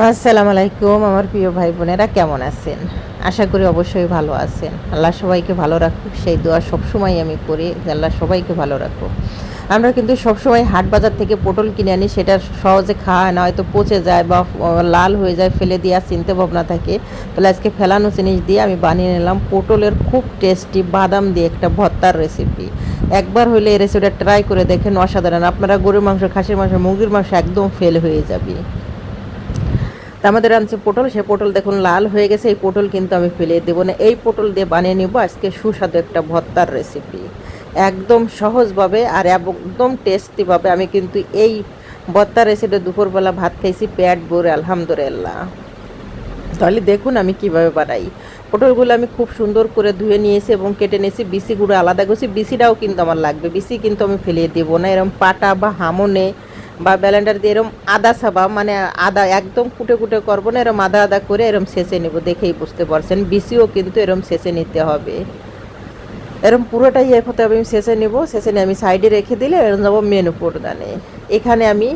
আসসালামু আলাইকুম, আমার প্রিয় ভাই বোনেরা কেমন আছেন? আশা করি অবশ্যই ভালো আছেন। আল্লাহ সবাইকে ভালো রাখুক, সেই দোয়া সবসময় আমি করি যে আল্লাহ সবাইকে ভালো রাখুক। আমরা কিন্তু সবসময় হাট বাজার থেকে পটল কিনে আনি, সেটা সহজে খাওয়া না, হয়তো পচে যায় বা লাল হয়ে যায়, ফেলে দিয়ে আর চিনতে ভাবনা থাকে। তাহলে আজকে ফেলানো জিনিস দিয়ে আমি বানিয়ে নিলাম পটলের খুব টেস্টি বাদাম দিয়ে একটা ভর্তার রেসিপি একবার হলে এই রেসিপিটা ট্রাই করে দেখেন, অসাধারণ। আপনারা গরুর মাংস, খাসির মাংস, মুরগির মাংস একদম ফেল হয়ে যাবে। আমাদের আনছে পটল সে পটল দেখুন লাল হয়ে গেছে, এই পটল কিন্তু আমি ফেলে দেবো না। এই পটল দিয়ে বানিয়ে নিব, আজকে সুস্বাদু একটা ভর্তার রেসিপি একদম সহজভাবে আর একদম টেস্টিভাবে আমি কিন্তু এই ভর্তার রেসিপি দুপুরবেলা ভাত খাইছি, পেট ভরে, আলহামদুলিল্লাহ। তাহলে দেখুন আমি কীভাবে বানাই। পটলগুলো আমি খুব সুন্দর করে ধুয়ে নিয়েছি এবং কেটে নিয়েছি বিসিগুলো আলাদা করছি, বিসিটাও কিন্তু আমার লাগবে, বিসি কিন্তু আমি ফেলিয়ে দেবো না। এরকম পাটা বা হামনে বা ব্যালেন্ডার দিয়ে এরম আদা সাবা মানে আদা একদম কুটে কুটে করব না, এরম আদা আদা করে এরম শেষে নেব, দেখেই বুঝতে পারছেন। বিসিও কিন্তু এরম শেষে নিতে হবে। এরম পুরোটাই এর হতে আমি শেষে নেব, শেষে নিয়ে আমি সাইডে রেখে দিলে এরম যাব মেনু প্রদানে এখানে আমি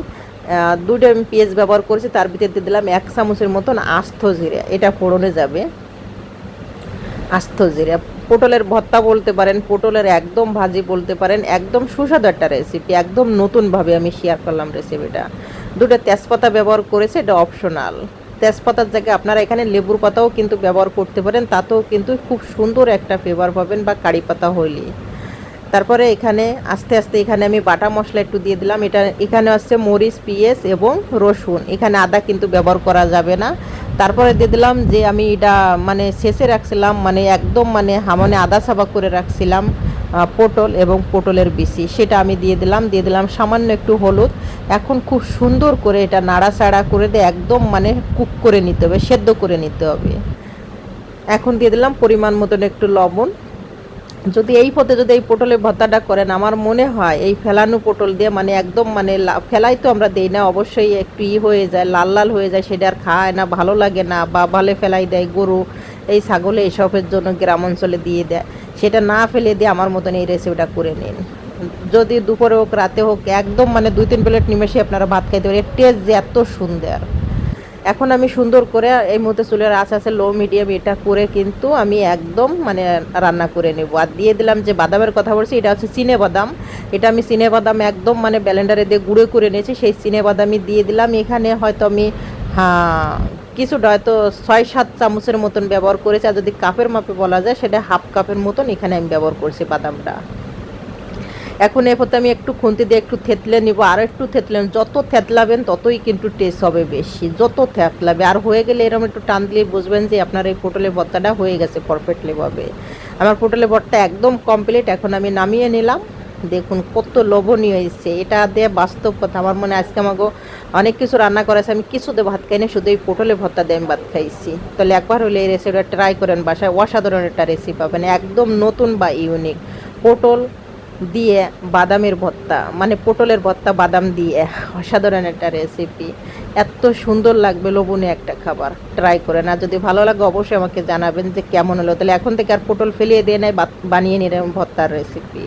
দুটো আমি পেঁয়াজ ব্যবহার করেছি, তার ভিতরে দিয়ে দিলাম এক চামচের মতন আস্ত জিরে, এটা ফোড়নে যাবে। আস্ত জিরে পটলের ভর্তা বলতে পারেন, পটলের একদম ভাজি বলতে পারেন, একদম সুস্বাদু একটা রেসিপি একদম নতুনভাবে আমি শেয়ার করলাম রেসিপিটা দুটো তেজপাতা ব্যবহার করেছে, এটা অপশনাল তেজপাতার জায়গায় আপনারা এখানে লেবুর পাতাও কিন্তু ব্যবহার করতে পারেন, তাতেও কিন্তু খুব সুন্দর একটা ফ্লেভার পাবেন বা কারি পাতা হইলে। তারপরে এখানে আস্তে আস্তে এখানে আমি বাটা মশলা একটু দিয়ে দিলাম, এটা এখানে আসছে মরিচ, পিঁয়াজ এবং রসুন। এখানে আদা কিন্তু ব্যবহার করা যাবে না। তারপরে দিয়ে দিলাম যে আমি এটা মানে শেষে রাখছিলাম মানে একদম মানে হামনে আদা সাবা করে রাখছিলাম পটল এবং পটলের বিচি। সেটা আমি দিয়ে দিলাম দিয়ে দিলাম সামান্য একটু হলুদ। এখন খুব সুন্দর করে এটা নাড়াচাড়া করে দিয়ে একদম মানে কুক করে নিতে হবে, সেদ্ধ করে নিতে হবে। এখন দিয়ে দিলাম পরিমাণ মতন একটু লবণ। যদি এই পথে যদি এই পটলের ভর্তাটা করেন, আমার মনে হয় এই ফেলানো পটল দিয়ে মানে একদম মানে ফেলাই তো আমরা দেই না, অবশ্যই একটু ই হয়ে যায়, লাল লাল হয়ে যায়, সেটা আর খায় না, ভালো লাগে না, বা ভালে ফেলাই দেয়, গরু, এই ছাগলে এসবের জন্য গ্রাম অঞ্চলে দিয়ে দেয়, সেটা না ফেলে দিয়ে আমার মতন এই রেসিপিটা করে নিন। যদি দুপুরে হোক, রাতে হোক, একদম মানে দুই তিন প্লেট নিমেষে আপনারা ভাত খাইতে পারেন টেস্ট যে এত সুন্দর। এখন আমি সুন্দর করে এই মুহূর্তে চুলের আঁচ আছে লো মিডিয়াম এটা করে কিন্তু আমি একদম মানে রান্না করে নেব। আর দিয়ে দিলাম যে বাদামের কথা বলছি, এটা হচ্ছে চিনে বাদাম। এটা আমি চিনে বাদাম একদম মানে ব্যালেন্ডারে দিয়ে গুঁড়ো করে নিয়েছি, সেই চিনে বাদামই দিয়ে দিলাম। এখানে হয়তো আমি হ্যাঁ কিছুটা হয়তো ছয় সাত চামচের মতন ব্যবহার করেছি। আর যদি কাপের মাপে বলা যায়, সেটা হাফ কাপের মতন এখানে আমি ব্যবহার করছি বাদামটা। এখন এরপর আমি একটু খুন্তি দিয়ে একটু থেতলে নিব, আর একটু থেতলে যত থেতলাবেন ততই কিন্তু টেস্ট হবে বেশি, যত থেতলাবে। আর হয়ে গেলে এরকম একটু টান দিলে বুঝবেন যে আপনার এই পটলের ভর্তাটা হয়ে গেছে পারফেক্টলিভাবে আমার পটলের ভর্তা একদম কমপ্লিট এখন আমি নামিয়ে নিলাম। দেখুন কত লোভনীয় এসছে এটা দিয়ে বাস্তব কথা, আমার মনে আজকে আমাকে অনেক কিছু রান্না করেছে। আমি কিছুতে ভাত খাই খাইনি শুধু এই পটলে ভর্তা দিয়ে আমি ভাত খাইছি। তাহলে একবার হলে এই রেসিপিটা ট্রাই করেন, বাসায় অসাধারণ একটা রেসিপি পাবেন। একদম নতুন বা ইউনিক পটল দিয়ে বাদামের ভর্তা মানে পটলের ভর্তা, বাদাম দিয়ে। অসাধারণ একটা রেসিপি এত সুন্দর লাগবে লবণে একটা খাবার। ট্রাই করে না, যদি ভালো লাগে অবশ্যই আমাকে জানাবেন যে কেমন হলো। তাহলে এখন থেকে আর পটল ফেলিয়ে দিয়ে নেয় বানিয়ে নিলাম ভর্তার রেসিপি